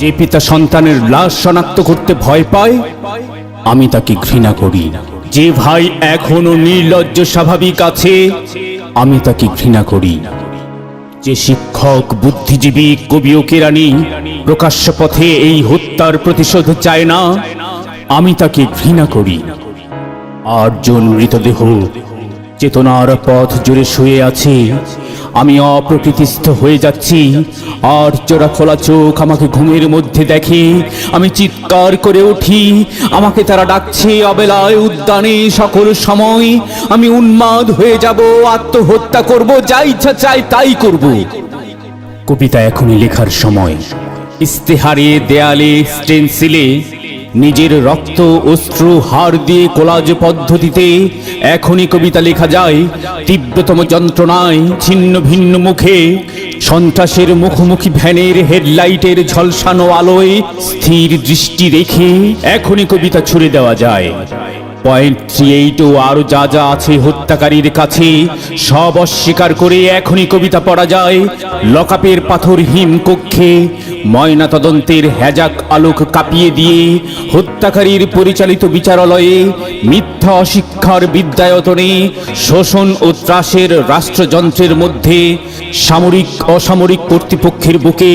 যে পিতা সন্তানের লাশ শনাক্ত করতে ভয় পায়, আমি তাকে ঘৃণা করি। যে ভাই এখনও নির্লজ্জ, স্বাভাবিক আছে, আমি তাকে ঘৃণা করি। যে শিক্ষক, বুদ্ধিজীবী, কবি ও কেরানি প্রকাশ্য পথে এই হত্যার প্রতিশোধ চায় না, আমি তাকে ঘৃণা করি। আটজন মৃতদেহ চেতনার পথ জুড়ে শুয়ে আছে আমি অপ্রকৃতিস্থ হয়ে যাচ্ছি। আর চোরা খোলা চোখ আমাকে ঘুমের মধ্যে দেখে। আমি চিৎকার করে উঠি। আমাকে তারা ডাকছে, অবেলায় উদ্যানে সকল সময়। আমি উন্মাদ হয়ে যাব, আত্মহত্যা করব, যা ইচ্ছা চাই তাই করব। কবিতা এখনই লেখার সময়। ইস্তেহারে, দেয়ালে স্টেনসিলে নিজের রক্ত অস্ত্র হার দিয়ে কোলাজ পদ্ধতিতে এখনই কবিতা লেখা যায়। তীব্রতম যন্ত্রণায় ছিন্ন ভিন্ন মুখে সন্ত্রাসের মুখোমুখি ভ্যানের হেডলাইটের ঝলসানো আলোয় স্থির দৃষ্টি রেখে এখনই কবিতা ছুড়ে দেওয়া যায়। পয়েন্ট থ্রি এইট ও আরও যা যা আছে হত্যাকারীর কাছে, সব অস্বীকার করে এখনই কবিতা পড়া যায়। লকাপের পাথরহীন কক্ষে ময়না তদন্তের হ্যাজাক আলোক কাঁপিয়ে দিয়ে হত্যাকারীর পরিচালিত বিচারালয়ে মিথ্যা অশিক্ষার বিদ্যায়তনে শোষণ ও ত্রাসের রাষ্ট্রযন্ত্রের মধ্যে সামরিক, অসামরিক কর্তৃপক্ষের বুকে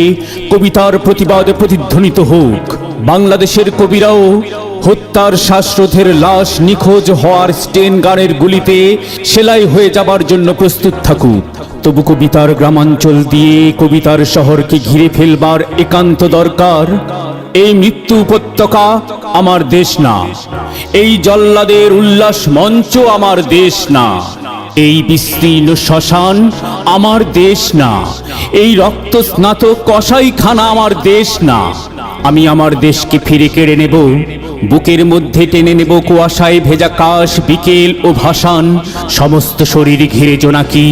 কবিতার প্রতিবাদ প্রতিধ্বনিত হোক। বাংলাদেশের কবিরাও হত্যার শ্বাসরোধের লাশ নিখোঁজ হওয়ার স্টেন গানের গুলিতে সেলাই হয়ে যাবার জন্য প্রস্তুত থাকুক তবু কবিতার গ্রামাঞ্চল দিয়ে কবিতার শহরকে ঘিরে ফেলবার একান্ত দরকার, এই মৃত্যু উপত্যকা আমার দেশ না। এই জল্লাদের উল্লাস মঞ্চ আমার দেশ না। এই বিস্তীর্ণ শ্মশান আমার দেশ না। এই রক্ত স্নাতক কসাইখানা আমার দেশ না। আমি আমার দেশকে ফিরে কেড়ে নেব। বুকের মধ্যে টেনে নেব কুয়াশায় ভেজা কাশ, বিকেল ও ভাসান। সমস্ত শরীর ঘিরে জোনাকি,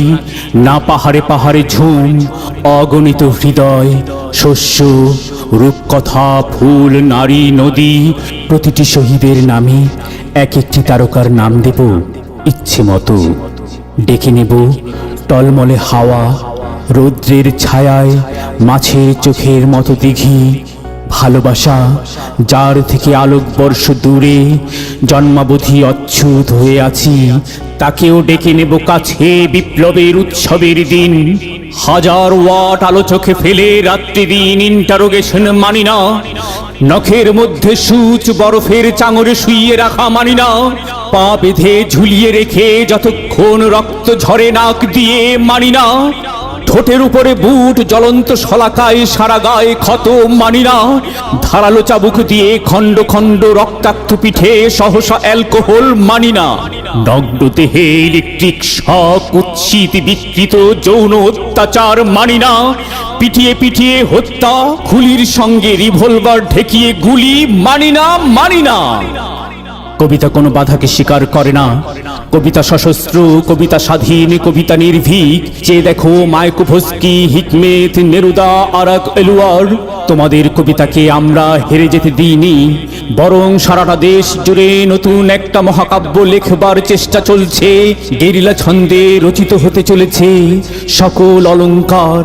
না পাহাড়ে পাহাড়ে ঝুম, অগণিত হৃদয়, শস্য, রূপকথা, ফুল, নারী, নদী, প্রতিটি শহীদের নামে এক একটি তারকার নাম দেব ইচ্ছে মতো। ডেকে নেব টলমলে হাওয়া, রৌদ্রের ছায়ায় মাছের চোখের মতো দিঘি ভালোবাসা, যার থেকে আলোকবর্ষ দূরে জন্মাবধি অচ্ছুত হয়ে আছি, তাকেও ডেকে নেব কাছে বিপ্লবের উৎসবের দিন। হাজার ওয়াট আলো চোখে ফেলে রাত্রি দিন ইন্টারোগেশন মানি না, নখের মধ্যে সূচ বরফের চাঙরে শুইয়ে রাখা মানি না, পা বেঁধে ঝুলিয়ে রেখে যতক্ষণ রক্ত ঝরে নাক দিয়ে মানি না। ঠোঁটের উপরে বুট জ্বলন্ত শলাকায় সারা গায়ে ক্ষত মানি না ধারালো চাবুক দিয়ে খণ্ড খণ্ড রক্তাক্ত পিঠে সহসা অ্যালকোহল মানি না নগ্ন দেহে ইলেকট্রিক শক উচ্ছিত বিকৃত যৌন অত্যাচার মানি না পিটিয়ে পিটিয়ে হত্যা, খুলির সঙ্গে রিভলভার ঠেকিয়ে গুলি মানি না মানি না কবিতা কোনো বাধাকে স্বীকার করে না। কবিতা সশস্ত্র, কবিতা স্বাধীন, কবিতা নির্ভীক। যে দেখো মাইকোভস্কি হিকমেত, নেরুদা, আরাক, এলুয়ার। তোমাদের কবিতাকে আমরা হেরে যেতে দিইনি। বরং সারাটা দেশ জুড়ে নতুন একটা মহাকাব্য লেখবার চেষ্টা চলছে। গেরিলা ছন্দে রচিত হতে চলেছে সকল অলংকার